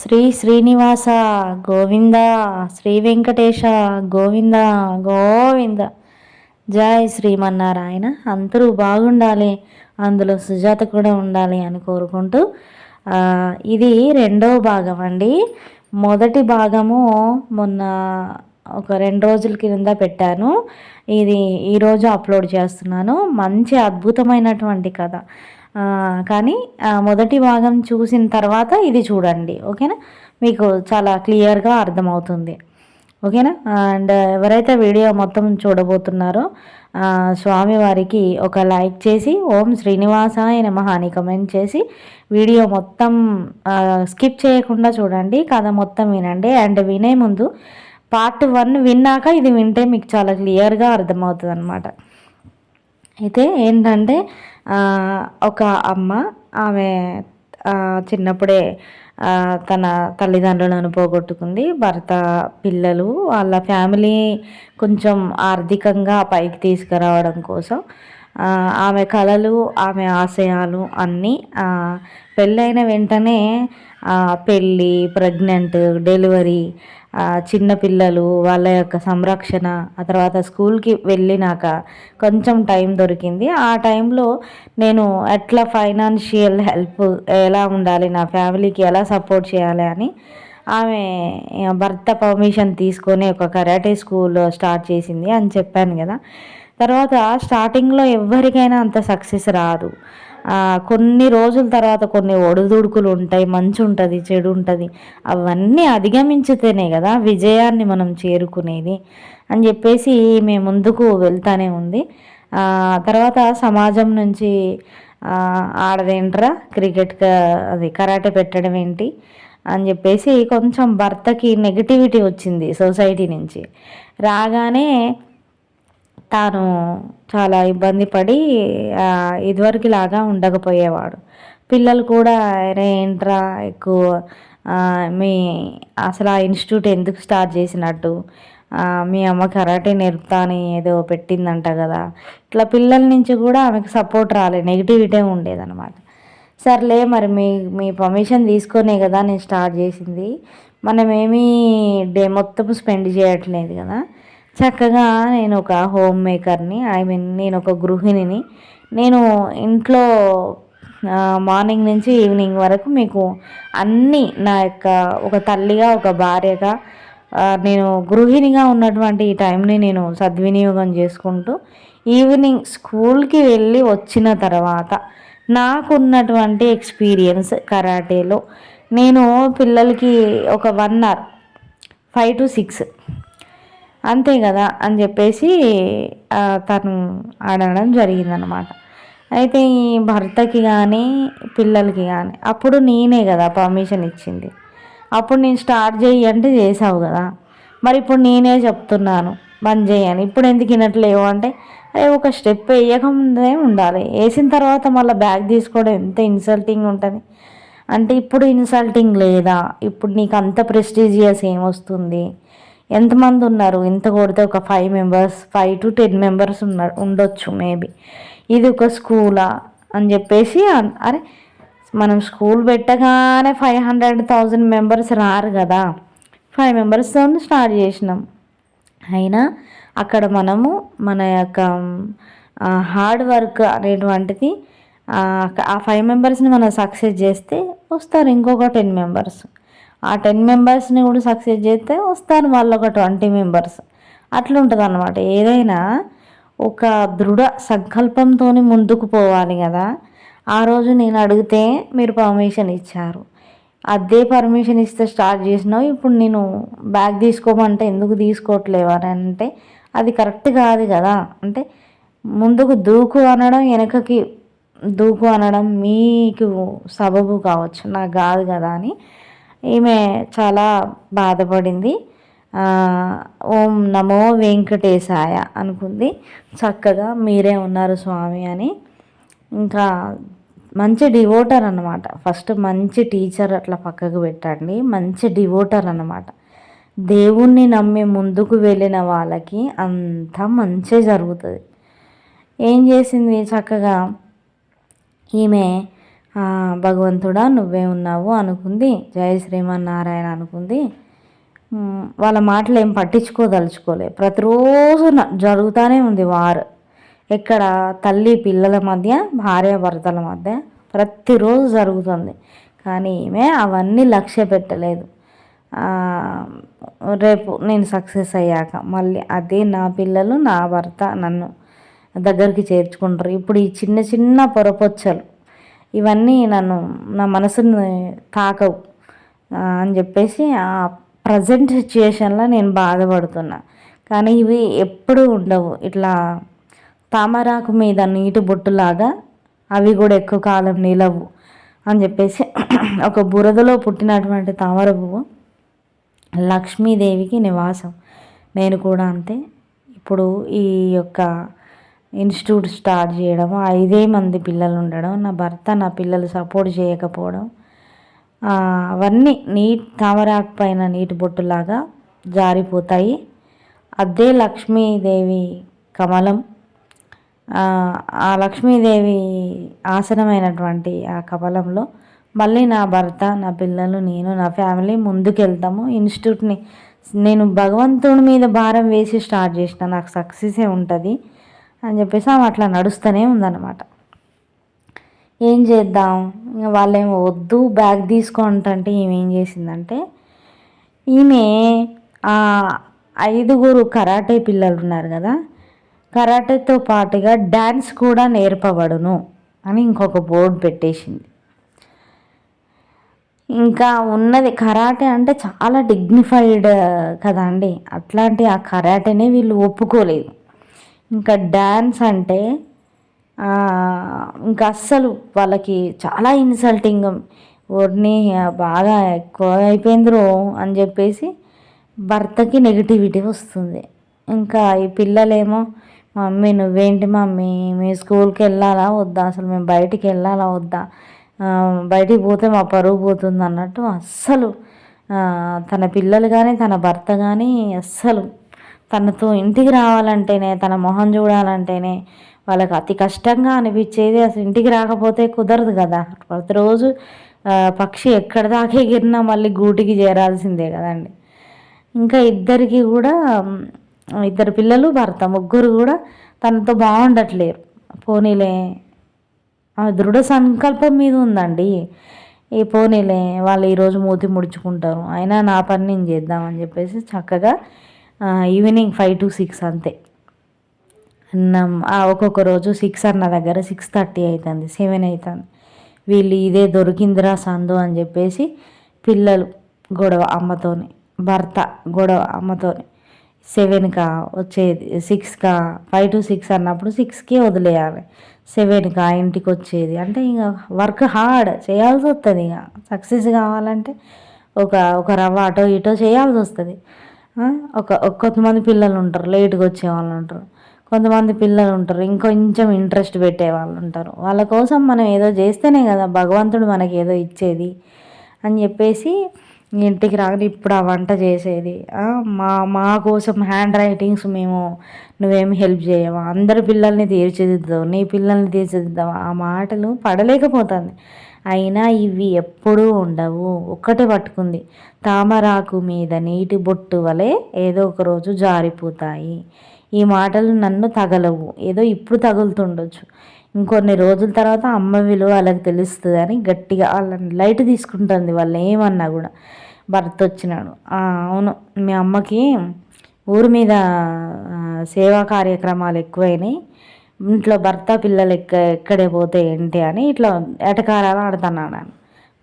శ్రీ శ్రీనివాస గోవింద శ్రీ వెంకటేశ గోవింద గోవింద. జై శ్రీమన్నారాయణ. అందరూ బాగుండాలి. అందులో సుజాత కూడా ఉండాలి అని కోరుకుంటూ ఇది రెండవ భాగం అండి. మొదటి భాగము మొన్న ఒక రెండు రోజుల కింద పెట్టాను. ఇది ఈరోజు అప్లోడ్ చేస్తున్నాను. మంచి అద్భుతమైనటువంటి కథ. కానీ మొదటి భాగం చూసిన తర్వాత ఇది చూడండి ఓకేనా? మీకు చాలా క్లియర్గా అర్థమవుతుంది ఓకేనా? అండ్ ఎవరైతే వీడియో మొత్తం చూడబోతున్నారో స్వామివారికి ఒక లైక్ చేసి ఓం శ్రీనివాసాయ నమ అని కమెంట్ చేసి వీడియో మొత్తం స్కిప్ చేయకుండా చూడండి కథ మొత్తం వినండి. అండ్ వినే ముందు పార్ట్ వన్ విన్నాక ఇది వింటే మీకు చాలా క్లియర్గా అర్థమవుతుంది అనమాట అయితే ఏంటంటే ఒక అమ్మ ఆమె చిన్నప్పుడే తన తల్లిదండ్రులను పోగొట్టుకుంది. భర్త పిల్లలు వాళ్ళ ఫ్యామిలీ కొంచెం ఆర్థికంగా పైకి తీసుకురావడం కోసం ఆమె కళలు ఆమె ఆశయాలు అన్నీ పెళ్ళైన వెంటనే పెళ్ళి ప్రెగ్నెంట్ డెలివరీ చిన్నపిల్లలు వాళ్ళ యొక్క సంరక్షణ ఆ తర్వాత స్కూల్కి వెళ్ళినాక కొంచెం టైం దొరికింది. ఆ టైంలో నేను ఎట్లా ఫైనాన్షియల్ హెల్ప్ ఎలా ఉండాలి నా ఫ్యామిలీకి ఎలా సపోర్ట్ చేయాలి అని ఆమె భర్త పర్మిషన్ తీసుకొని ఒక కరాటే స్కూల్ స్టార్ట్ చేసింది అని చెప్పాను కదా. తర్వాత స్టార్టింగ్లో ఎవరికైనా అంత సక్సెస్ రాదు. కొన్ని రోజుల తర్వాత కొన్ని ఒడిదుడుకులు ఉంటాయి మంచి ఉంటుంది చెడు ఉంటుంది. అవన్నీ అధిగమించితేనే కదా విజయాన్ని మనం చేరుకునేది అని చెప్పేసి మేము ముందుకు వెళ్తానే ఉంది. తర్వాత సమాజం నుంచి ఆడదేంట్రా క్రికెట్ అది కరాటే పెట్టడం ఏంటి అని చెప్పేసి కొంచెం భర్తకి నెగిటివిటీ వచ్చింది సొసైటీ నుంచి. రాగానే తాను చాలా ఇబ్బంది పడి ఇదివరకు లాగా ఉండకపోయేవాడు. పిల్లలు కూడా అరే ఏంట్రా ఎక్కువ మీ అసలు ఆ ఇన్స్టిట్యూట్ ఎందుకు స్టార్ట్ చేసినట్టు? మీ అమ్మ కరాటే నేర్పుతా అని ఏదో పెట్టిందంట కదా. ఇట్లా పిల్లల నుంచి కూడా ఆమెకు సపోర్ట్ రాలే నెగిటివిటీ ఉండేదన్నమాట. సర్లే మరి మీ మీ పర్మిషన్ తీసుకొనే కదా నేను స్టార్ట్ చేసింది. మనం ఏమీ డే మొత్తం స్పెండ్ చేయట్లేదు కదా. చక్కగా నేను ఒక హోమ్ మేకర్ని ఐ మీన్ నేను ఒక గృహిణిని. నేను ఇంట్లో మార్నింగ్ నుంచి ఈవినింగ్ వరకు మీకు అన్నీ నా యొక్క ఒక తల్లిగా ఒక భార్యగా నేను గృహిణిగా ఉన్నటువంటి ఈ టైంని నేను సద్వినియోగం చేసుకుంటూ ఈవినింగ్ స్కూల్కి వెళ్ళి వచ్చిన తర్వాత నాకున్నటువంటి ఎక్స్పీరియన్స్ కరాటేలో. నేను పిల్లలకి ఒక one hour five to six అంతే కదా అని చెప్పేసి తను ఆడడం జరిగిందనమాట అయితే ఈ భర్తకి కానీ పిల్లలకి కానీ అప్పుడు నేనే కదా పర్మిషన్ ఇచ్చింది. అప్పుడు నేను స్టార్ట్ చేయి అంటే చేసావు కదా. మరి ఇప్పుడు నేనే చెప్తున్నాను బంద్ చేయని ఇప్పుడు ఎందుకు వినట్లేవు అంటే అరే ఒక స్టెప్ వేయకముందే ఉండాలి. వేసిన తర్వాత మళ్ళీ బ్యాగ్ తీసుకోవడం ఎంత ఇన్సల్టింగ్ ఉంటుంది. అంటే ఇప్పుడు ఇన్సల్టింగ్ లేదా? ఇప్పుడు నీకు అంత ప్రెస్టీజియస్ ఏమొస్తుంది ఎంతమంది ఉన్నారు? ఇంత కొడితే ఒక five members five to ten members ఉన్నారు ఉండొచ్చు మేబీ ఇది ఒక స్కూలా అని చెప్పేసి అరే మనం స్కూల్ పెట్టగానే ఫైవ్ హండ్రెడ్ థౌజండ్ మెంబర్స్ రారు కదా. ఫైవ్ మెంబర్స్తో స్టార్ట్ చేసినాం. అయినా అక్కడ మనము మన యొక్క హార్డ్ వర్క్ అనేటువంటిది ఆ ఫైవ్ మెంబర్స్ని మనం సక్సెస్ చేస్తే వస్తారు ఇంకొక టెన్ మెంబర్స్ ఆ టెన్ మెంబర్స్ని కూడా సక్సెస్ చేస్తే వస్తారు వాళ్ళు ఒక ట్వంటీ మెంబర్స్ అట్లుంటుంది అనమాట ఏదైనా ఒక దృఢ సంకల్పంతో ముందుకు పోవాలి కదా. ఆ రోజు నేను అడిగితే మీరు పర్మిషన్ ఇచ్చారు. అదే పర్మిషన్ ఇస్తే స్టార్ట్ చేసినావు. ఇప్పుడు నేను బ్యాగ్ తీసుకోమంటే ఎందుకు తీసుకోవట్లేవు అని అంటే అది కరెక్ట్ కాదు కదా. అంటే ముందుకు దూకు అనడం వెనకకి దూకు అనడం మీకు సబబు కావచ్చు. నాకు కాదు కదా అని. ఈమె చాలా బాధపడింది. ఓం నమో వెంకటేశాయ అనుకుంది. చక్కగా మీరే ఉన్నారు స్వామి అని. ఇంకా మంచి డివోటర్ అనమాట ఫస్ట్ మంచి టీచర్ అట్లా పక్కకు పెట్టండి. మంచి డివోటర్ అనమాట దేవుణ్ణి నమ్మి ముందుకు వెళ్ళిన వాళ్ళకి అంతా మంచి జరుగుతుంది. ఏం చేసింది చక్కగా? ఈమె భగవంతుడా నువ్వే ఉన్నావు అనుకుంది. జయ శ్రీమన్నారాయణ అనుకుంది. వాళ్ళ మాటలు ఏం పట్టించుకోదలుచుకోలే. ప్రతిరోజు జరుగుతూనే ఉంది వారు. ఇక్కడ తల్లి పిల్లల మధ్య భార్యాభర్తల మధ్య ప్రతిరోజు జరుగుతుంది. కానీ ఈమె అవన్నీ లక్ష్య పెట్టలేదు. రేపు నేను సక్సెస్ అయ్యాక మళ్ళీ అదే నా పిల్లలు నా భర్త నన్ను దగ్గరికి చేర్చుకుంటారు. ఇప్పుడు ఈ చిన్న చిన్న పొరపొచ్చలు ఇవన్నీ నన్ను నా మనసుని తాకవు అని చెప్పేసి ఆ ప్రజెంట్ సిచ్యుయేషన్లో నేను బాధపడుతున్నా. కానీ ఇవి ఎప్పుడూ ఉండవు. ఇట్లా తామరాకు మీద నీటి బొట్టులాగా అవి కూడా ఎక్కువ కాలం నిలవు అని చెప్పేసి ఒక బురదలో పుట్టినటువంటి తామర పువ్వు లక్ష్మీదేవికి నివాసం. నేను కూడా అంతే. ఇప్పుడు ఈ యొక్క ఇన్స్టిట్యూట్ స్టార్ట్ చేయడం ఐదే మంది పిల్లలు ఉండడం నా భర్త నా పిల్లలు సపోర్ట్ చేయకపోవడం అవన్నీ నీట్ తామరాకు పైన నీటి బొట్టులాగా జారిపోతాయి. అదే లక్ష్మీదేవి కమలం. ఆ లక్ష్మీదేవి ఆసనమైనటువంటి ఆ కమలంలో మళ్ళీ నా భర్త నా పిల్లలు నేను నా ఫ్యామిలీ ముందుకెళ్తాము. ఇన్స్టిట్యూట్ని నేను భగవంతుడి మీద భారం వేసి స్టార్ట్ చేసిన. నాకు సక్సెసే ఉంటుంది. అని చెప్పేసి ఆమె అట్లా నడుస్తూనే ఉందన్నమాట. ఏం చేద్దాం? ఇంకా వాళ్ళేమో వద్దు బ్యాగ్ తీసుకుంటే ఈమె ఏం చేసిందంటే ఈమె ఐదుగురు కరాటే పిల్లలు ఉన్నారు కదా కరాటేతో పాటుగా డ్యాన్స్ కూడా నేర్పబడును అని ఇంకొక బోర్డు పెట్టేసింది. ఇంకా ఉన్నది కరాటే అంటే చాలా డిగ్నిఫైడ్ కదా అండి. అట్లాంటి ఆ కరాటేనే వీళ్ళు ఒప్పుకోలేదు. ఇంకా డ్యాన్స్ అంటే ఇంకా అస్సలు వాళ్ళకి చాలా ఇన్సల్టింగ్ ఓర్ని బాగా ఎక్కువ అయిపోయిందిరో అని చెప్పేసి భర్తకి నెగిటివిటీ వస్తుంది. ఇంకా ఈ పిల్లలేమో మమ్మీ నువ్వేంటి మమ్మీ? మీ స్కూల్కి వెళ్ళాలా వద్దా? అసలు మేము బయటికి వెళ్ళాలా వద్దా? బయటికి పోతే మా పరువు పోతుంది అన్నట్టు అస్సలు తన పిల్లలు కానీ తన భర్త కానీ అస్సలు తనతో ఇంటికి రావాలంటేనే తన మొహం చూడాలంటేనే వాళ్ళకి అతి కష్టంగా అనిపించేది అసలు ఇంటికి రాకపోతే కుదరదు కదా. ప్రతిరోజు పక్షి ఎక్కడ దాకా ఎగిరినా మళ్ళీ గూటికి చేరాల్సిందే కదండి. ఇంకా ఇద్దరికి కూడా ఇద్దరు పిల్లలు భర్త ముగ్గురు కూడా తనతో బాగుండట్లేరు. పోనీలే దృఢ సంకల్పం మీద ఉందండి. ఈ పోనీలే వాళ్ళు ఈరోజు మూతి ముడుచుకుంటారు. అయినా నా పని నేను చేద్దామని చెప్పేసి చక్కగా ఈవినింగ్ ఫైవ్ టు సిక్స్ అంతే. అన్నం ఒక్కొక్క రోజు సిక్స్ అన్న దగ్గర సిక్స్ థర్టీ అవుతుంది సెవెన్ అవుతుంది వీళ్ళు ఇదే దొరికిందిరా సందు అని చెప్పేసి పిల్లలు గొడవ అమ్మతోని భర్త గొడవ అమ్మతోని సెవెన్కా వచ్చేది సిక్స్కా ఫైవ్ టు సిక్స్ అన్నప్పుడు సిక్స్కి వదిలేయాలి. సెవెన్కా ఇంటికి వచ్చేది. అంటే ఇక వర్క్ హార్డ్ చేయాల్సి వస్తుంది ఇక. సక్సెస్ కావాలంటే ఒక ఒక రవ్వ అటో ఇటో చేయాల్సి వస్తుంది. ఒక కొంతమంది పిల్లలు ఉంటారు లేట్గా వచ్చే వాళ్ళు ఉంటారు. కొంతమంది పిల్లలు ఉంటారు ఇంకొంచెం ఇంట్రెస్ట్ పెట్టే వాళ్ళు ఉంటారు. వాళ్ళ కోసం మనం ఏదో చేస్తేనే కదా భగవంతుడు మనకి ఏదో ఇచ్చేది అని చెప్పేసి ఇంటికి రాగానే ఇప్పుడు ఆ వంట చేసేది. మా మా కోసం హ్యాండ్ రైటింగ్స్ మేము నువ్వేమి హెల్ప్ చేయవా? అందరి పిల్లల్ని తీర్చిదిద్దావు నీ పిల్లల్ని తీర్చిదిద్దావా? ఆ మాటలు పడలేకపోతుంది. అయినా ఇవి ఎప్పుడూ ఉండవు. ఒక్కటే పట్టుకుంది. తామరాకు మీద నీటి బొట్టు వలె ఏదో ఒక రోజు జారిపోతాయి. ఈ మాటలు నన్ను తగలవు. ఏదో ఇప్పుడు తగులుతుండొచ్చు. ఇంకొన్ని రోజుల తర్వాత అమ్మ విలువ వాళ్ళకి తెలుస్తుంది అని గట్టిగా వాళ్ళని లైట్ తీసుకుంటుంది. వాళ్ళు ఏమన్నా కూడా భర్త వచ్చినాడు అవును. మీ అమ్మకి ఊరి మీద సేవా కార్యక్రమాలు ఎక్కువైనాయి. ఇంట్లో భర్త పిల్లలు ఎక్క ఎక్కడే పోతే ఏంటి అని ఇట్లా ఎటకారాలు ఆడుతున్నాడు అని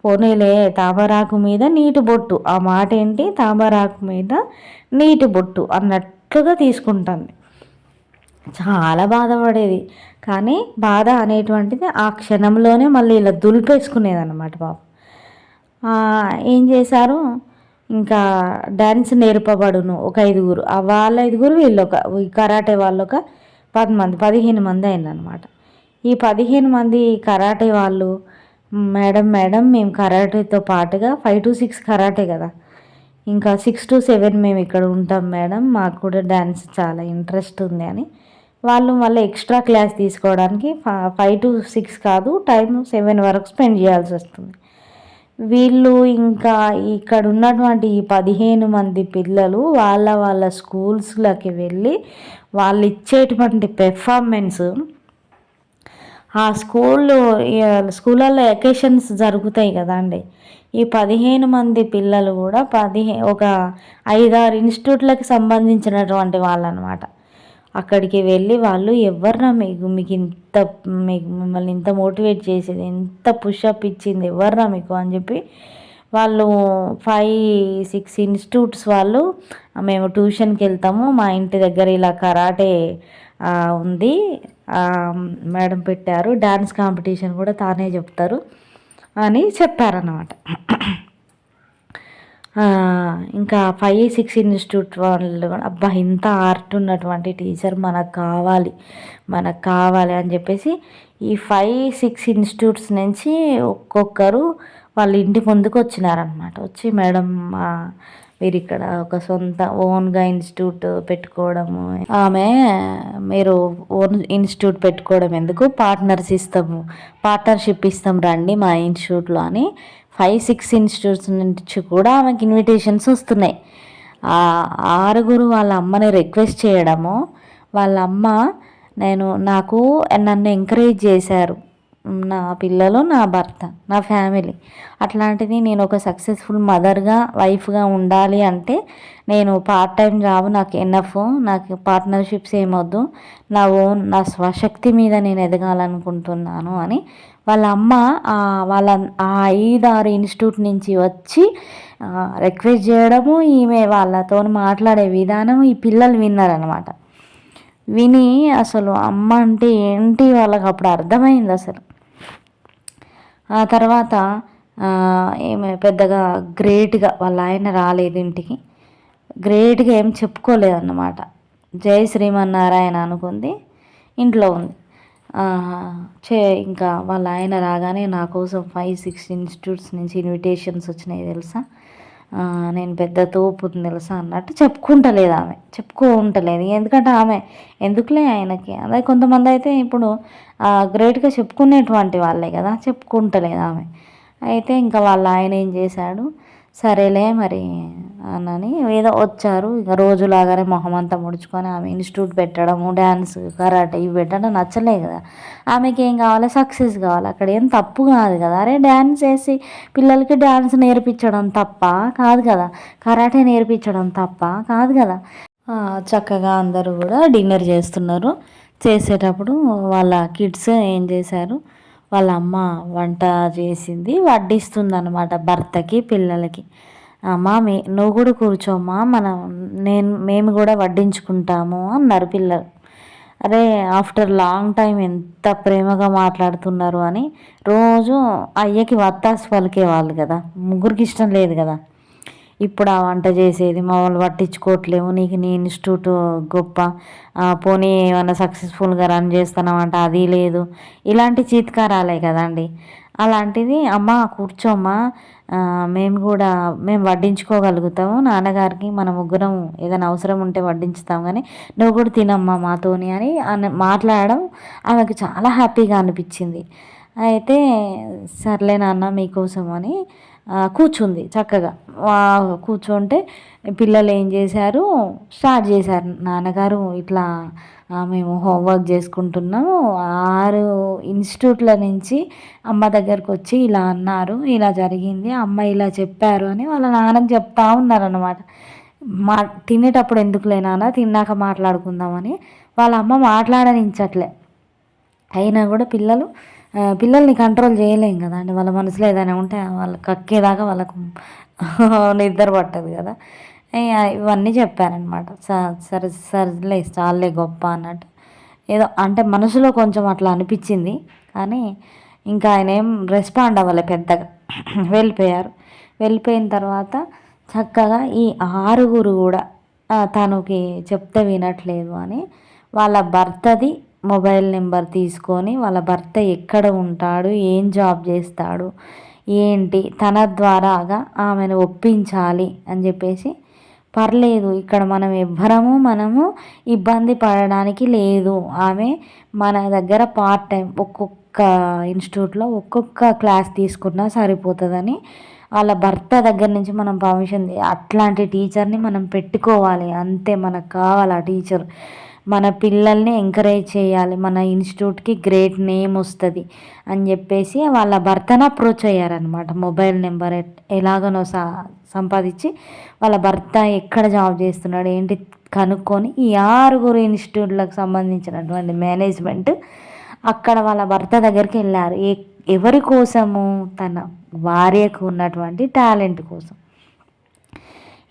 పోనీలే తామరాకు మీద నీటి బొట్టు. ఆ మాట ఏంటి? తామరాకు మీద నీటి బొట్టు అన్నట్లుగా తీసుకుంటుంది. చాలా బాధపడేది. కానీ బాధ అనేటువంటిది ఆ క్షణంలోనే మళ్ళీ ఇలా దులిపేసుకునేది అనమాట బాబు ఏం చేశారు? ఇంకా డ్యాన్స్ నేర్పబడును ఒక ఐదుగురు. ఆ వాళ్ళ ఐదుగురు వీళ్ళు ఒక కరాటే వాళ్ళు ఒక పది మంది పదిహేను మంది అయిందనమాట ఈ పదిహేను మంది కరాటే వాళ్ళు మేడం మేడం మేము కరాటేతో పాటుగా ఫైవ్ టు సిక్స్ కరాటే కదా. ఇంకా సిక్స్ టు సెవెన్ మేము ఇక్కడ ఉంటాం మేడం మాకు కూడా డ్యాన్స్ చాలా ఇంట్రెస్ట్ ఉంది అని. వాళ్ళు మళ్ళీ ఎక్స్ట్రా క్లాస్ తీసుకోవడానికి ఫైవ్ టు సిక్స్ కాదు టైం సెవెన్ వరకు స్పెండ్ చేయాల్సి వస్తుంది. వీళ్ళు ఇంకా ఇక్కడ ఉన్నటువంటి ఈ పదిహేను మంది పిల్లలు వాళ్ళ వాళ్ళ స్కూల్స్లోకి వెళ్ళి వాళ్ళు ఇచ్చేటువంటి పెర్ఫార్మెన్స్ ఆ స్కూల్లో స్కూళ్ళల్లో ఎకేషన్స్ జరుగుతాయి కదా అండి. ఈ పదిహేను మంది పిల్లలు కూడా పదిహే ఒక ఐదారు ఇన్స్టిట్యూట్లకు సంబంధించినటువంటి వాళ్ళు అనమాట అక్కడికి వెళ్ళి వాళ్ళు ఎవర్రా మీకు మీకు ఇంత మీకు మిమ్మల్ని ఇంత మోటివేట్ చేసేది ఎంత పుషప్ ఇచ్చింది ఎవర్రా మీకు అని చెప్పి వాళ్ళు ఫైవ్ సిక్స్ ఇన్స్టిట్యూట్స్ వాళ్ళు మేము ట్యూషన్కి వెళ్తాము మా ఇంటి దగ్గర ఇలా కరాటే ఉంది మేడం పెట్టారు డ్యాన్స్ కాంపిటీషన్ కూడా తానే చెప్తారు అని చెప్పారన్నమాట. ఇంకా ఫైవ్ సిక్స్ ఇన్స్టిట్యూట్ వాళ్ళు కూడా అబ్బా ఇంత ఆర్ట్ ఉన్నటువంటి టీచర్ మనకు కావాలి మనకు కావాలి అని చెప్పేసి ఈ ఫైవ్ సిక్స్ ఇన్స్టిట్యూట్స్ నుంచి ఒక్కొక్కరు వాళ్ళ ఇంటి ముందుకు వచ్చినారనమాట వచ్చి మేడం మీరు ఇక్కడ ఒక సొంత ఓన్గా ఇన్స్టిట్యూట్ పెట్టుకోవడము ఆమె మీరు ఓన్ ఇన్స్టిట్యూట్ పెట్టుకోవడం ఎందుకు? పార్ట్నర్స్ ఇస్తాము పార్ట్నర్షిప్ ఇస్తాం రండి మా ఇన్స్టిట్యూట్లో అని ఫైవ్ సిక్స్ ఇన్స్టిట్యూట్స్ నుంచి కూడా ఆమెకి ఇన్విటేషన్స్ వస్తున్నాయి. ఆరుగురు వాళ్ళ అమ్మని రిక్వెస్ట్ చేయడము వాళ్ళ అమ్మ నేను నాకు నన్ను ఎంకరేజ్ చేశారు. నా పిల్లలు నా భర్త నా ఫ్యామిలీ అట్లాంటిది నేను ఒక సక్సెస్ఫుల్ మదర్గా వైఫ్గా ఉండాలి అంటే నేను పార్ట్ టైం జాబ్ నాకు ఎన్ఎఫ్ నాకు పార్ట్నర్షిప్స్ ఏమొద్దు. నా ఓన్ నా స్వశక్తి మీద నేను ఎదగాలనుకుంటున్నాను అని వాళ్ళ అమ్మ వాళ్ళ ఆ ఐదారు ఇన్స్టిట్యూట్ నుంచి వచ్చి రిక్వెస్ట్ చేయడము ఈమె వాళ్ళతో మాట్లాడే విధానం ఈ పిల్లలు విన్నారనమాట విని అసలు అమ్మ అంటే ఏంటి వాళ్ళకి అప్పుడు అర్థమైంది అసలు. ఆ తర్వాత ఏమి పెద్దగా గ్రేట్గా వాళ్ళ ఆయన రాలేదు ఇంటికి. గ్రేట్గా ఏం చెప్పుకోలేదన్నమాట. జై శ్రీమన్నారాయణ అనుకుంది. ఇంట్లో ఉంది. చే ఇంకా వాళ్ళ ఆయన రాగానే నా కోసం ఫైవ్ సిక్స్ ఇన్స్టిట్యూట్స్ నుంచి ఇన్విటేషన్స్ వచ్చినాయి తెలుసా? నేను పెద్ద తోపు తెలుసా అన్నట్టు చెప్పుకుంటలేదు ఆమె. చెప్పుకుంటలేదు ఎందుకంటే ఆమె ఎందుకులే ఆయనకి? అదే కొంతమంది అయితే ఇప్పుడు గ్రేట్గా చెప్పుకునేటువంటి వాళ్ళే కదా చెప్పుకుంటలేదు ఆమె. అయితే ఇంకా వాళ్ళ ఆయన ఏం చేశాడు? సరేలే మరి అని ఏదో వచ్చారు. ఇక రోజులాగానే మొహం అంతా ముడుచుకొని ఆమె ఇన్స్టిట్యూట్ పెట్టడము డ్యాన్స్ కరాటే ఇవి పెట్టడం నచ్చలే కదా. ఆమెకి ఏం కావాలి? సక్సెస్ కావాలి. అక్కడ ఏం తప్పు కాదు కదా. అరే డ్యాన్స్ వేసి పిల్లలకి డ్యాన్స్ నేర్పించడం తప్ప కాదు కదా. కరాటే నేర్పించడం తప్ప కాదు కదా. చక్కగా అందరూ కూడా డిన్నర్ చేస్తున్నారు. చేసేటప్పుడు వాళ్ళ కిడ్స్ ఏం చేశారు? వాళ్ళ అమ్మ వంట చేసింది వడ్డిస్తుంది అనమాట భర్తకి పిల్లలకి. అమ్మ మే నువ్వు కూడా కూర్చోమ్మా మనం నేను మేము కూడా వడ్డించుకుంటాము అన్నారు పిల్లలు. అరే ఆఫ్టర్ లాంగ్ టైం ఎంత ప్రేమగా మాట్లాడుతున్నారు అని. రోజు అయ్యకి వత్తాసు పలికేవాళ్ళు కదా ముగ్గురికి ఇష్టం లేదు కదా ఇప్పుడు ఆ వంట చేసేది. మా వాళ్ళు పట్టించుకోవట్లేము నీకు నీ ఇన్స్టిట్యూట్ గొప్ప. పోనీ ఏమైనా సక్సెస్ఫుల్గా రన్ చేస్తున్నామంట అది లేదు. ఇలాంటి చీత్కారాలే కదండి. అలాంటిది అమ్మ కూర్చోమ్మా. మేము కూడా మేము వడ్డించుకోగలుగుతాము. నాన్నగారికి మన ముగ్గురం ఏదైనా అవసరం ఉంటే వడ్డించుతాం కానీ నువ్వు కూడా తినమ్మా మాతోని అని మాట్లాడడం ఆమెకు చాలా హ్యాపీగా అనిపించింది. అయితే సర్లే నాన్న మీకోసం అని కూర్చుంది చక్కగా. కూర్చుంటే పిల్లలు ఏం చేశారు? స్టార్ట్ చేశారు. నాన్నగారు ఇట్లా మేము హోంవర్క్ చేసుకుంటున్నాము. ఆరు ఇన్స్టిట్యూట్ల నుంచి అమ్మ దగ్గరకు వచ్చి ఇలా అన్నారు ఇలా జరిగింది అమ్మ ఇలా చెప్పారు అని వాళ్ళ నాన్నకు చెప్తా ఉన్నారనమాట మా తినేటప్పుడు ఎందుకులే నాన్న? తిన్నాక మాట్లాడుకుందామని. వాళ్ళ అమ్మ మాట్లాడనించట్లే. అయినా కూడా పిల్లలు పిల్లల్ని కంట్రోల్ చేయలేం కదా. అండి వాళ్ళ మనసులో ఏదైనా ఉంటే వాళ్ళు కక్కేదాకా వాళ్ళకు నిద్ర పట్టదు కదా. ఇవన్నీ చెప్పారనమాట సరే సరేలే చాలే గొప్ప అన్నట్టు. ఏదో అంటే మనసులో కొంచెం అట్లా అనిపించింది. కానీ ఇంకా ఆయన ఏం రెస్పాండ్ అవ్వలే పెద్దగా. వెళ్ళిపోయారు. వెళ్ళిపోయిన తర్వాత చక్కగా ఈ ఆరుగురు కూడా తనకి చెప్తే వినట్లేదు అని వాళ్ళ భర్తది మొబైల్ నెంబర్ తీసుకొని వాళ్ళ భర్త ఎక్కడ ఉంటాడు ఏం జాబ్ చేస్తాడు ఏంటి తన ద్వారాగా ఆమెను ఒప్పించాలి అని చెప్పేసి పర్లేదు ఇక్కడ మనం ఎవ్వరము మనము ఇబ్బంది పడడానికి లేదు. ఆమె మన దగ్గర పార్ట్ టైం ఒక్కొక్క ఇన్స్టిట్యూట్లో ఒక్కొక్క క్లాస్ తీసుకున్నా సరిపోతుందని వాళ్ళ భర్త దగ్గర నుంచి మనం పర్మిషన్ అట్లాంటి టీచర్ని మనం పెట్టుకోవాలి. అంతే మనకు కావాలి ఆ టీచర్ మన పిల్లల్ని ఎంకరేజ్ చేయాలి. మన ఇన్స్టిట్యూట్కి గ్రేట్ నేమ్ వస్తుంది అని చెప్పేసి వాళ్ళ భర్తను అప్రోచ్ అయ్యారనమాట మొబైల్ నెంబర్ ఎలాగనో సా సంపాదించి వాళ్ళ భర్త ఎక్కడ జాబ్ చేస్తున్నాడు ఏంటి కనుక్కొని ఈ ఆరుగురు ఇన్స్టిట్యూట్లకు సంబంధించినటువంటి మేనేజ్మెంట్ అక్కడ వాళ్ళ భర్త దగ్గరికి వెళ్ళారు. ఎవరి కోసము? తన భార్యకు ఉన్నటువంటి టాలెంట్ కోసం.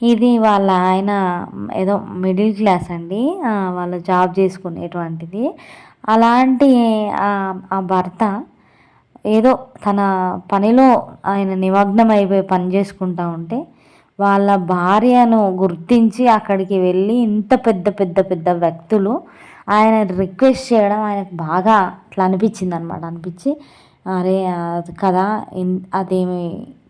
ఇది వాళ్ళ ఆయన ఏదో మిడిల్ క్లాస్ అండి. వాళ్ళ జాబ్ చేసుకునేటువంటిది. అలాంటి ఆ భర్త ఏదో తన పనిలో ఆయన నిమగ్నం అయిపోయి పని చేసుకుంటూ ఉంటే వాళ్ళ భార్యను గుర్తించి అక్కడికి వెళ్ళి ఇంత పెద్ద పెద్ద పెద్ద వ్యక్తులు ఆయన రిక్వెస్ట్ చేయడం ఆయనకు బాగా అట్లా అనిపించింది అనమాట అనిపించి అరే కదా అదేమి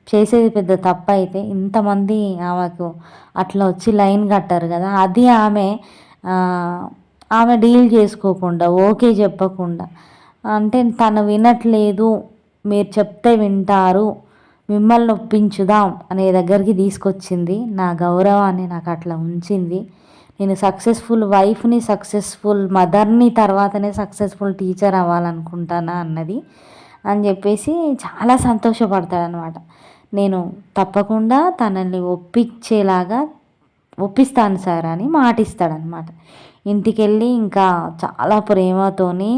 చేసేది పెద్ద తప్పు అయితే ఇంతమంది ఆమెకు అట్లా వచ్చి లైన్ కట్టారు కదా అది ఆమె ఆమె డీల్ చేసుకోకుండా ఓకే చెప్పకుండా అంటే తను వినట్లేదు మీరు చెప్తే వింటారు మిమ్మల్ని ఒప్పించుదాం అనే దగ్గరికి తీసుకొచ్చింది. నా గౌరవాన్ని నాకు అట్లా ఉంచింది. నేను సక్సెస్ఫుల్ వైఫ్ని సక్సెస్ఫుల్ మదర్ని తర్వాతనే సక్సెస్ఫుల్ టీచర్ అవ్వాలనుకుంటానా అన్నది అని చెప్పేసి చాలా సంతోషపడతాడనమాట నేను తప్పకుండా తనని ఒప్పించేలాగా ఒప్పిస్తాను సార్ అని మాటిస్తాడనమాట ఇంటికెళ్ళి ఇంకా చాలా ప్రేమతోని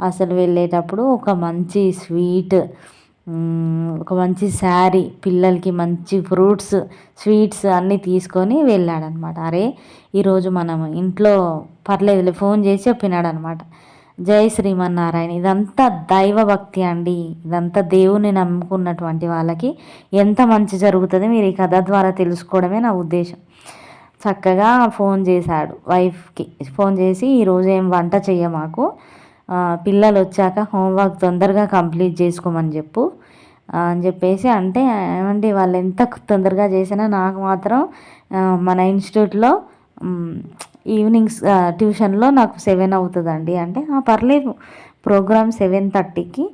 అసలు వెళ్ళేటప్పుడు ఒక మంచి స్వీట్ ఒక మంచి శారీ పిల్లలకి మంచి ఫ్రూట్స్ స్వీట్స్ అన్నీ తీసుకొని వెళ్ళాడనమాట అరే ఈరోజు మనం ఇంట్లో పర్లేదులే ఫోన్ చేసి చెప్పినాడనమాట జై శ్రీమన్నారాయణ. ఇదంతా దైవభక్తి అండి. ఇదంతా దేవుని నమ్ముకున్నటువంటి వాళ్ళకి ఎంత మంచి జరుగుతుంది మీరు ఈ కథ ద్వారా తెలుసుకోవడమే నా ఉద్దేశం. చక్కగా ఫోన్ చేశాడు వైఫ్కి. ఫోన్ చేసి ఈరోజు ఏం వంట చెయ్య మాకు? పిల్లలు వచ్చాక హోంవర్క్ తొందరగా కంప్లీట్ చేసుకోమని చెప్పు. అని చెప్పేసి అంటే ఏమండి వాళ్ళు ఎంత తొందరగా చేసినా నాకు మాత్రం మన ఇన్స్టిట్యూట్లో ఈవినింగ్స్ ట్యూషన్లో నాకు సెవెన్ అవుతుందండి. అంటే పర్లేదు ప్రోగ్రామ్ సెవెన్ థర్టీకి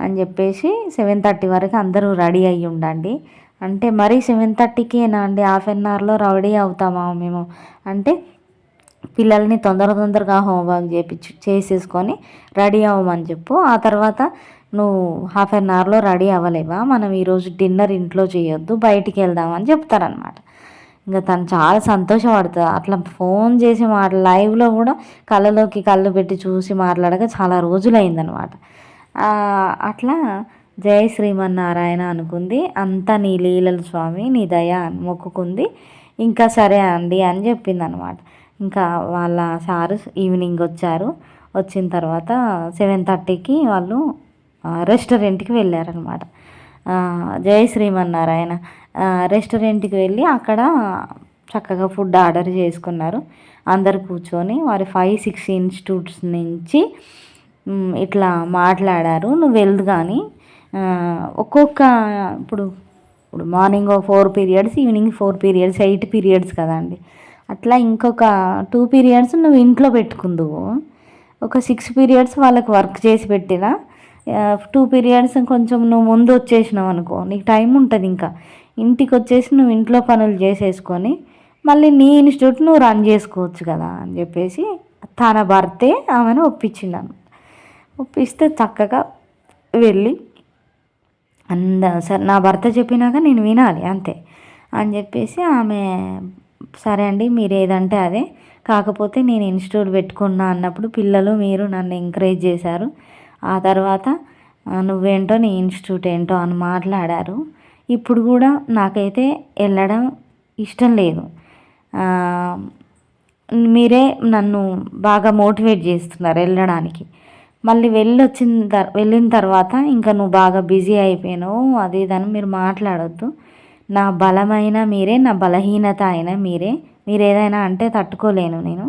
అని చెప్పేసి సెవెన్ థర్టీ వరకు అందరూ రెడీ అయ్యి ఉండండి. అంటే మరీ సెవెన్ థర్టీకేనా అండి? హాఫ్ అన్ అవర్లో రెడీ అవుతామా మేము? అంటే పిల్లల్ని తొందర తొందరగా హోంవర్క్ చేపించి చేసేసుకొని రెడీ అవ్వమని చెప్పు. ఆ తర్వాత నువ్వు హాఫ్ అన్ అవర్లో రెడీ అవ్వలేవా? మనం ఈరోజు డిన్నర్ ఇంట్లో చేయొద్దు బయటికి వెళ్దామని చెప్తారనమాట ఇంకా తను చాలా సంతోషపడుతుంది. అట్లా ఫోన్ చేసి మాట లైవ్లో కూడా కళ్ళలోకి కళ్ళు పెట్టి చూసి మాట్లాడక చాలా రోజులైందనమాట అట్లా జయ శ్రీమన్నారాయణ అనుకుంది. అంతా నీ లీలల స్వామి నీ దయ మొక్కుకుంది. ఇంకా సరే అండి అని చెప్పింది అనమాట ఇంకా వాళ్ళ సారు ఈవినింగ్ వచ్చారు. వచ్చిన తర్వాత సెవెన్ థర్టీకి వాళ్ళు రెస్టారెంట్కి వెళ్ళారనమాట జయ శ్రీమన్నారాయణ. రెస్టారెంట్కి వెళ్ళి అక్కడ చక్కగా ఫుడ్ ఆర్డర్ చేసుకున్నారు. అందరు కూర్చొని వారి ఫైవ్ సిక్స్ ఇన్స్టిట్యూట్స్ నుంచి ఇట్లా మాట్లాడారు. నువ్వు వెళ్దు కానీ ఒక్కొక్క ఇప్పుడు ఇప్పుడు morning four periods evening four periods eight periods కదండి అట్లా ఇంకొక టూ పీరియడ్స్ నువ్వు ఇంట్లో పెట్టుకుందువు. ఒక సిక్స్ పీరియడ్స్ వాళ్ళకి వర్క్ చేసి పెట్టినా టూ పీరియడ్స్ కొంచెం నువ్వు ముందు వచ్చేసినావు అనుకో. నీకు టైం ఉంటుంది ఇంకా. ఇంటికి వచ్చేసి నువ్వు ఇంట్లో పనులు చేసేసుకొని మళ్ళీ నీ ఇన్స్టిట్యూట్ నువ్వు రన్ చేసుకోవచ్చు కదా అని చెప్పేసి తన భర్తే ఆమెను ఒప్పించిండు ఒప్పిస్తే చక్కగా వెళ్ళి అంద సరే నా భర్త చెప్పినాక నేను వినాలి అంతే. అని చెప్పేసి ఆమె సరే అండి మీరు ఏదంటే అదే. కాకపోతే నేను ఇన్స్టిట్యూట్ పెట్టుకున్నా అన్నప్పుడు పిల్లలు మీరు నన్ను ఎంకరేజ్ చేశారు. ఆ తర్వాత నువ్వేంటో నీ ఇన్స్టిట్యూట్ ఏంటో అని మాట్లాడారు. ఇప్పుడు కూడా నాకైతే వెళ్ళడం ఇష్టం లేదు. మీరే నన్ను బాగా మోటివేట్ చేస్తున్నారు వెళ్ళడానికి. మళ్ళీ వెళ్ళొచ్చిన వెళ్ళిన తర్వాత ఇంకా నువ్వు బాగా బిజీ అయిపోయినావు అది ఇదని మీరు మాట్లాడొద్దు. నా బలమైన మీరే నా బలహీనత అయినా మీరే. మీరు ఏదైనా అంటే తట్టుకోలేను నేను.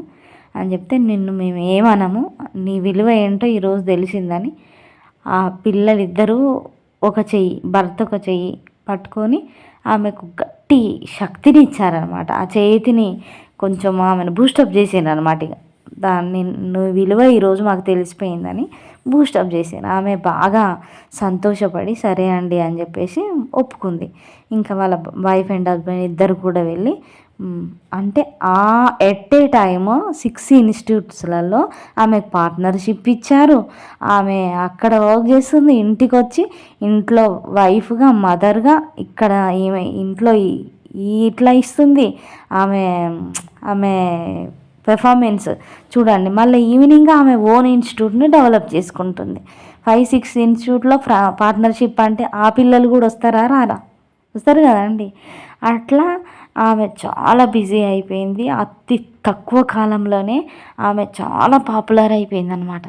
అని చెప్తే నిన్ను మేము ఏమనము నీ విలువ ఏంటో ఈరోజు తెలిసిందని ఆ పిల్లలిద్దరూ ఒక చెయ్యి భర్త ఒక చెయ్యి పట్టుకొని ఆమెకు గట్టి శక్తిని ఇచ్చారనమాట ఆ చేతిని కొంచెం ఆమెను బూస్టప్ చేసాను అనమాట ఇక దాన్ని నువ్వు విలువ ఈరోజు మాకు తెలిసిపోయిందని బూస్టప్ చేశాను ఆమె బాగా సంతోషపడి సరే అండి అని చెప్పేసి ఒప్పుకుంది. ఇంకా వాళ్ళ వైఫ్ అండ్ హస్బెండ్ ఇద్దరు కూడా వెళ్ళి అంటే ఆ ఎట్ ఏ టైమ్ సిక్స్ ఇన్స్టిట్యూట్స్లలో ఆమెకు పార్ట్నర్షిప్ ఇచ్చారు. ఆమె అక్కడ వర్క్ చేస్తుంది. ఇంటికి వచ్చి ఇంట్లో వైఫ్గా మదర్గా ఇక్కడ ఈమె ఇంట్లో ఇట్లా ఇస్తుంది. ఆమె ఆమె పెర్ఫార్మెన్స్ చూడండి. మళ్ళీ ఈవినింగ్ ఆమె ఓన్ ఇన్స్టిట్యూట్ని డెవలప్ చేసుకుంటుంది. ఫైవ్ సిక్స్ ఇన్స్టిట్యూట్లో పార్ట్నర్షిప్ అంటే ఆ పిల్లలు కూడా వస్తారా రారా? వస్తారు కదండి. అట్లా ఆమె చాలా బిజీ అయిపోయింది. అతి తక్కువ కాలంలోనే ఆమె చాలా పాపులర్ అయిపోయింది అనమాట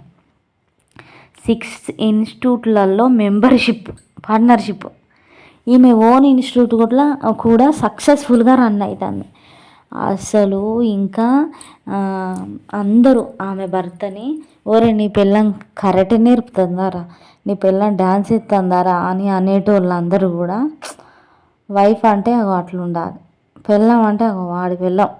సిక్స్ ఇన్స్టిట్యూట్లలో మెంబర్షిప్ పార్ట్నర్షిప్. ఈమె ఓన్ ఇన్స్టిట్యూట్ కూడా కూడా సక్సెస్ఫుల్గా రన్ అవుతుంది అసలు ఇంకా అందరూ ఆమె భర్తని ఓరే నీ పిల్లం కరెక్ట్ నేర్పుతుందారా? నీ పిల్లం డ్యాన్స్ ఇస్తుందారా అని అనేటోళ్ళు అందరూ కూడా వైఫ్ అంటే అట్లా ఉండాలి పెళ్ళం అంటే వాడి పెళ్ళం.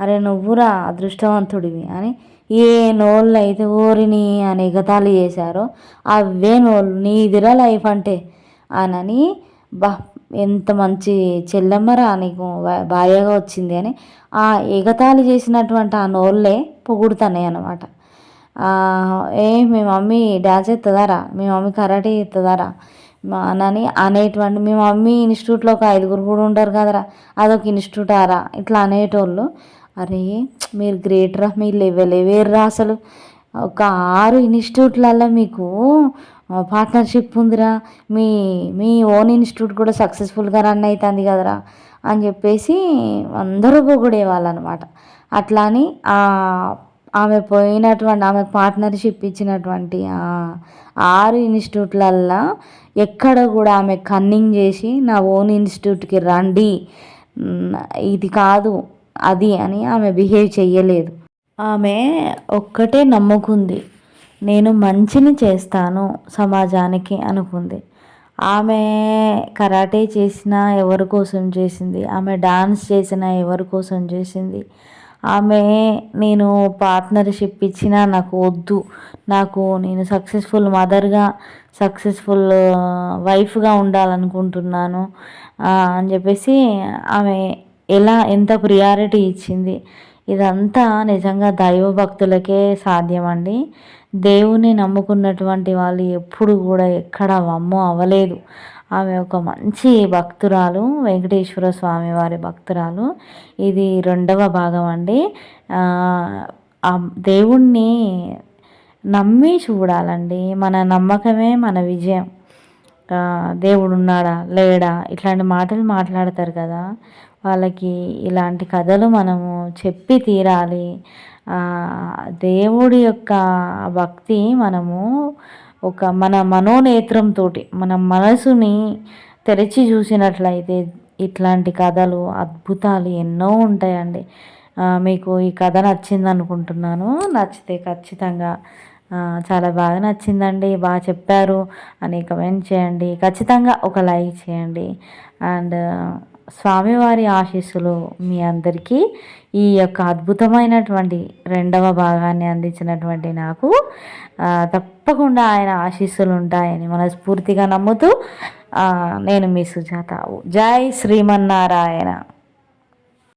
అరే నువ్వురా అదృష్టవంతుడివి అని ఏ నోళ్ళు అయితే ఓరిని అని ఎగతాళి చేశారో అవే నోళ్ళు నీదిరా లైఫ్ అంటే అనని బా ఎంత మంచి చెల్లెమ్మరా నీకు భార్యగా వచ్చింది అని ఆ ఎగతాళి చేసినటువంటి ఆ నోళ్ళే పొగుడుతున్నాయి అనమాట ఏ మీ మమ్మీ డ్యాన్స్ ఎత్తుందారా మీ మమ్మీ కరాటే ఎత్తుందారా అని అనేటువంటి మీ మమ్మీ ఇన్స్టిట్యూట్లో ఒక ఐదుగురు కూడా ఉంటారు కదరా అదొక ఇన్స్టిట్యూట్ ఆరా ఇట్లా అనేటోళ్ళు. అరే మీరు గ్రేటరా మీరు లెవెల్ వేర్రా అసలు? ఒక ఆరు ఇన్స్టిట్యూట్లలో మీకు పార్ట్నర్షిప్ ఉందిరా. మీ మీ ఓన్ ఇన్స్టిట్యూట్ కూడా సక్సెస్ఫుల్గా రన్ అవుతుంది కదరా అని చెప్పేసి అందరూ పొగిడేవాళ్ళు అనమాట అట్లా అని ఆమె పోయినటువంటి ఆమె పార్ట్నర్షిప్ ఇచ్చినటువంటి ఆరు ఇన్స్టిట్యూట్లల్లో ఎక్కడ కూడా ఆమె కన్నింగ్ చేసి నా ఓన్ ఇన్స్టిట్యూట్కి రండి. ఇది కాదు అది అని ఆమె బిహేవ్ చెయ్యలేదు. ఆమె ఒక్కటే నమ్ముకుంది. నేను మంచిని చేస్తాను సమాజానికి అనుకుంది. ఆమె కరాటే చేసినా ఎవరి కోసం చేసింది? ఆమె డాన్స్ చేసినా ఎవరి కోసం చేసింది? ఆమె నేను పార్ట్నర్షిప్ ఇచ్చినా నాకు వద్దు. నాకు నేను సక్సెస్ఫుల్ మదర్గా సక్సెస్ఫుల్ వైఫ్గా ఉండాలనుకుంటున్నాను. అని చెప్పేసి ఆమె ఎలా ఎంత ప్రియారిటీ ఇచ్చింది. ఇదంతా నిజంగా దైవ భక్తులకే సాధ్యం అండి దేవుని నమ్ముకున్నటువంటి వాళ్ళు ఎప్పుడు కూడా ఎక్కడ వమ్ము అవ్వలేదు. ఆమె ఒక మంచి భక్తురాలు వెంకటేశ్వర స్వామి వారి భక్తురాలు. ఇది రెండవ భాగం అండి. దేవుణ్ణి నమ్మి చూడాలండి. మన నమ్మకమే మన విజయం. దేవుడు ఉన్నాడా లేడా? ఇట్లాంటి మాటలు మాట్లాడతారు కదా. వాళ్ళకి ఇలాంటి కథలు మనము చెప్పి తీరాలి. దేవుడి యొక్క భక్తి మనము ఒక మన మనోనేత్రంతో మన మనసుని తెరిచి చూసినట్లయితే ఇట్లాంటి కథలు అద్భుతాలు ఎన్నో ఉంటాయండి. మీకు ఈ కథ నచ్చింది అనుకుంటున్నాను నచ్చితే ఖచ్చితంగా చాలా బాగా నచ్చిందండి బాగా చెప్పారు అని కమెంట్ చేయండి. ఖచ్చితంగా ఒక లైక్ చేయండి. అండ్ స్వామివారి ఆశీస్సులు మీ అందరికీ ఈ యొక్క అద్భుతమైనటువంటి రెండవ భాగాన్ని అందించినటువంటి నాకు తప్పకుండా ఆయన ఆశీస్సులు ఉంటాయని మనస్ఫూర్తిగా నమ్ముతూ నేను మీ సుజాత. జై శ్రీమన్నారాయణ.